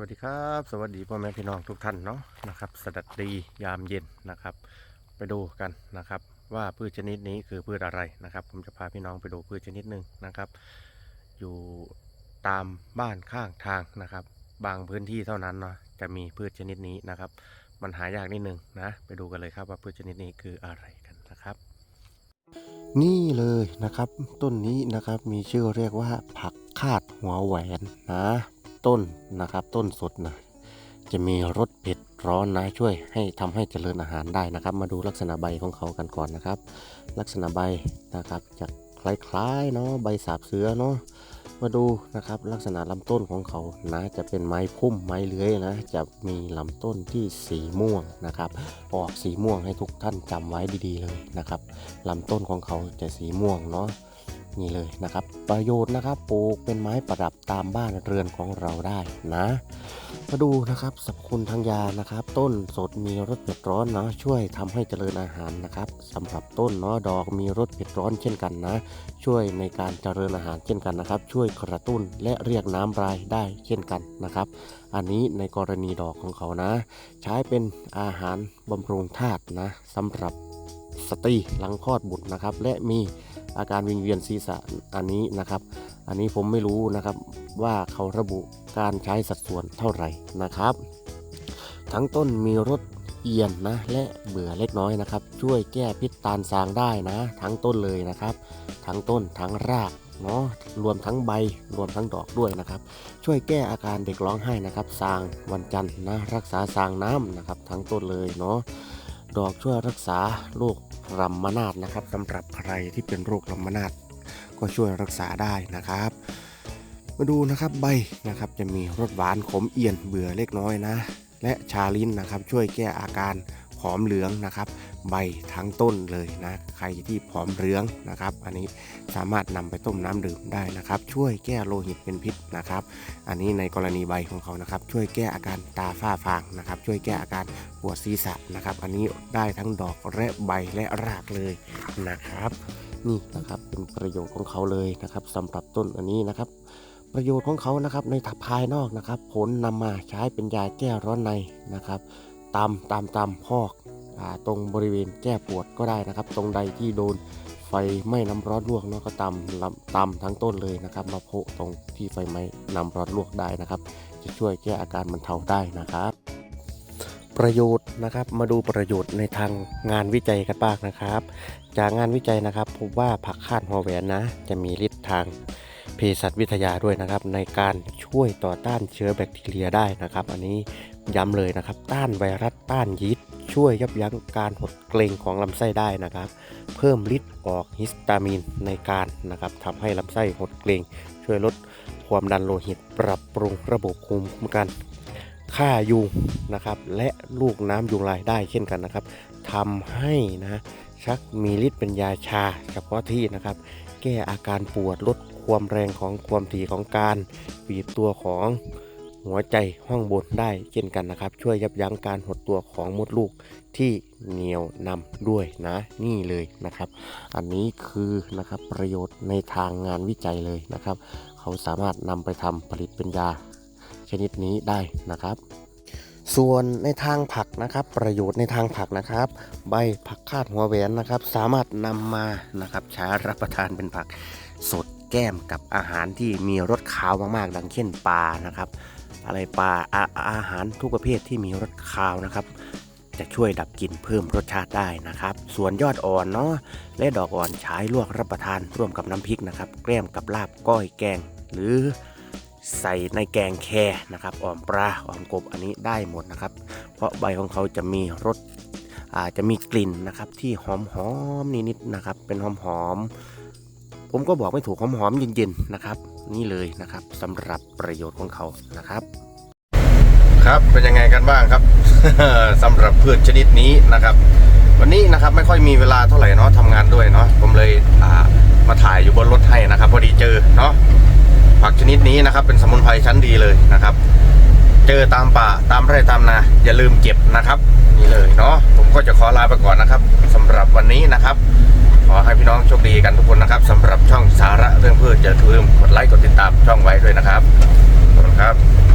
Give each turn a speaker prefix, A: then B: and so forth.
A: วัสดีครับ สวัสดีพ่อแม่พี่น้องทุกท่านเนาะนะครับ สดัดดียามเย็นนะครับ ไปดูกันนะครับ ว่าพืชชนิดนี้คือพืชอะไรนะครับ ผมจะพาพี่น้องไปดูพืชชนิดหนึ่งนะครับ อยู่ตามบ้านข้างทางนะครับ บางพื้นที่เท่านั้นเนาะจะมีพืชชนิดนี้นะครับ มันหายากนิดหนึ่งนะ ไปดูกันเลยครับว่าพืชชนิดนี้คืออะไรกันนะครับ นี่เลยนะครับ ต้นนี้นะครับมีชื่อเรียกว่าผักคาดหัวแหวนนะ ต้นนะครับ ต้นสดนะจะมีรสเผ็ดร้อนนะช่วยให้ทำให้เจริญอาหารได้นะครับ มาดูลักษณะใบของเขากันก่อนนะครับ ลักษณะใบนะครับจะคล้ายๆเนาะใบสาบเสือเนาะมาดูนะครับลักษณะลำต้นของเขานะจะเป็นไม้พุ่มไม้เลื้อยนะ จะมีลำต้นที่สีม่วงนะครับ ออกสีม่วงให้ทุกท่านจำไว้ดีๆเลยนะครับลำต้นของเขาจะสีม่วงเนาะ นี่เลยนะครับ ประโยชน์นะครับปลูกเป็นไม้ประดับตามบ้านเรือนของเราได้นะ มาดูนะครับสรรพคุณทางยานะครับ ต้นสดมีรสเผ็ดร้อนเนาะช่วยทำให้เจริญอาหารนะครับสำหรับต้นเนาะดอกมีรสเผ็ดร้อนเช่นกันนะ ช่วยในการเจริญอาหารเช่นกันนะครับ ช่วยกระตุ้นและเรียกน้ำรายได้เช่นกันนะครับ อันนี้ในกรณีดอกของเขานะ ใช้เป็นอาหารบำรุงธาตุนะสำหรับสตรีหลังคลอดบุตรนะครับ และมี อาการวิงเวียนศีรษะอันนี้นะครับ อันนี้ผมไม่รู้นะครับว่าเขาระบุการใช้สัดส่วนเท่าไหร่นะครับ ทั้งต้นมีรสเอียนนะและเบื่อเล็กน้อยนะครับ ช่วยแก้พิษตาลสางได้นะ ทั้งต้นเลยนะครับ ทั้งต้นทั้งรากเนาะรวมทั้งใบรวมทั้งดอกด้วยนะครับ ช่วยแก้อาการเด็กร้องไห้นะครับสางวันจันทร์นะรักษาสางน้ำนะครับ ทั้งต้นเลยเนาะ ดอกช่วยรักษาโรครำมนาดนะครับสำหรับใครที่เป็นโรครำมนาดก็ช่วยรักษาได้นะครับ มาดูนะครับใบนะครับจะมีรสหวานขมเอียนเบื่อเล็กน้อยนะ และชาลิ้นนะครับช่วยแก้อาการผอมเหลืองนะครับ ใบทั้งต้นเลยนะ ใครที่ผอมเหลืองนะครับ อันนี้สามารถนำไปต้มน้ำดื่มได้นะครับ ช่วยแก้โลหิตเป็นพิษนะครับ อันนี้ในกรณีใบของเขานะครับ ช่วยแก้อาการตาฝ้าฟางนะครับ ช่วยแก้อาการปวดศีรษะนะครับ อันนี้ได้ทั้งดอกและใบและรากเลยนะครับ นี่นะครับเป็นประโยชน์ของเขาเลยนะครับสำหรับต้นอันนี้นะครับประโยชน์ของเขานะครับในถัดภายนอกนะครับ ผลนำมาใช้เป็นยาแก้ร้อนในนะครับตามตามตามพอก ตรงบริเวณแก้ปวดก็ได้นะครับ ตรงใดที่โดนไฟไหม้น้ำร้อนลวกเนาะก็ตำลำตำทั้งต้นเลยนะครับมาโพะตรงที่ไฟไหม้น้ำร้อนลวกได้นะครับ จะช่วยแก้อาการบรรเทาได้นะครับ ประโยชน์นะครับมาดูประโยชน์ในทางงานวิจัยกันบ้างนะครับ จากงานวิจัยนะครับพบว่าผักคาดหัวแหวนนะ จะมีฤทธิ์ทางเภสัชวิทยาด้วยนะครับ ในการช่วยต่อต้านเชื้อแบคทีเรียได้นะครับ อันนี้ย้ำเลยนะครับ ต้านไวรัสต้านยีสต์ ช่วยยับยั้งการหดเกร็งของลำไส้ได้นะครับ เพิ่มฤทธิ์ออกฮิสตามีนในการนะครับทำให้ลำไส้หดเกร็ง ช่วยลดความดันโลหิต ปรับปรุงระบบภูมิคุ้มกันฆ่ายุงนะครับและลูกน้ำยุงลายได้เช่นกันนะครับทำให้นะชักมีฤทธิ์เป็นยาชาเฉพาะที่นะครับ แก้อาการปวดลดความแรงของความถี่ของการบีบตัวของ หัวใจห้องบนได้เช่นกันนะครับ ช่วยยับยั้งการหดตัวของมดลูกที่เหนียวนำด้วยนะนี่เลยนะครับ อันนี้คือนะครับประโยชน์ในทางงานวิจัยเลยนะครับ เขาสามารถนำไปทำผลิตเป็นยาชนิดนี้ได้นะครับส่วนในทางผักนะครับ ประโยชน์ในทางผักนะครับ ใบผักคาดหัวแหวนนะครับ สามารถนำมานะครับใช้รับประทานเป็นผักสดแก้มกับอาหารที่มีรสคาวมากๆ ดังเช่นปลานะครับ อะไรปลาอาอาหารทุกประเภทที่มีรสคาวนะครับ จะช่วยดับกลิ่นเพิ่มรสชาติได้นะครับ ส่วนยอดอ่อนเนาะและดอกอ่อนใช้ลวกรับประทานร่วมกับน้ำพริกนะครับแกล้มกับลาบก้อยแกง หรือใส่ในแกงแคนะครับอ่อมปลาอ่อมกบอันนี้ได้หมดนะครับ เพราะใบของเขาจะมีรสอาจจะมีกลิ่นนะครับที่หอมหอมๆนิดๆนะครับ เป็นหอมหอมๆ ผมก็บอกไม่ถูกหอมๆเย็นๆนะครับ นี่เลยนะครับสำหรับประโยชน์ของเขานะครับ ครับเป็นยังไงกันบ้างครับสำหรับพืชชนิดนี้นะครับ วันนี้นะครับไม่ค่อยมีเวลาเท่าไหร่เนาะทำงานด้วยเนาะผมเลยามาถ่ายอยู่บนรถให้นะครับ พอดีเจอเนาะผักชนิดนี้นะครับ เป็นสมุนไพรชั้นดีเลยนะครับ เจอตามป่าตามไร่ตามนาอย่าลืมเก็บนะครับ นี่เลยเนาะผมก็จะขอลาไปก่อนนะครับสำหรับวันนี้นะครับ ขอให้พี่น้องโชคดีกันทุกคนนะครับสำหรับช่องสาระเรื่องพืชอย่าลืมกดไลค์กดติดตามช่องไว้ด้วยนะครับขอบคุณครับ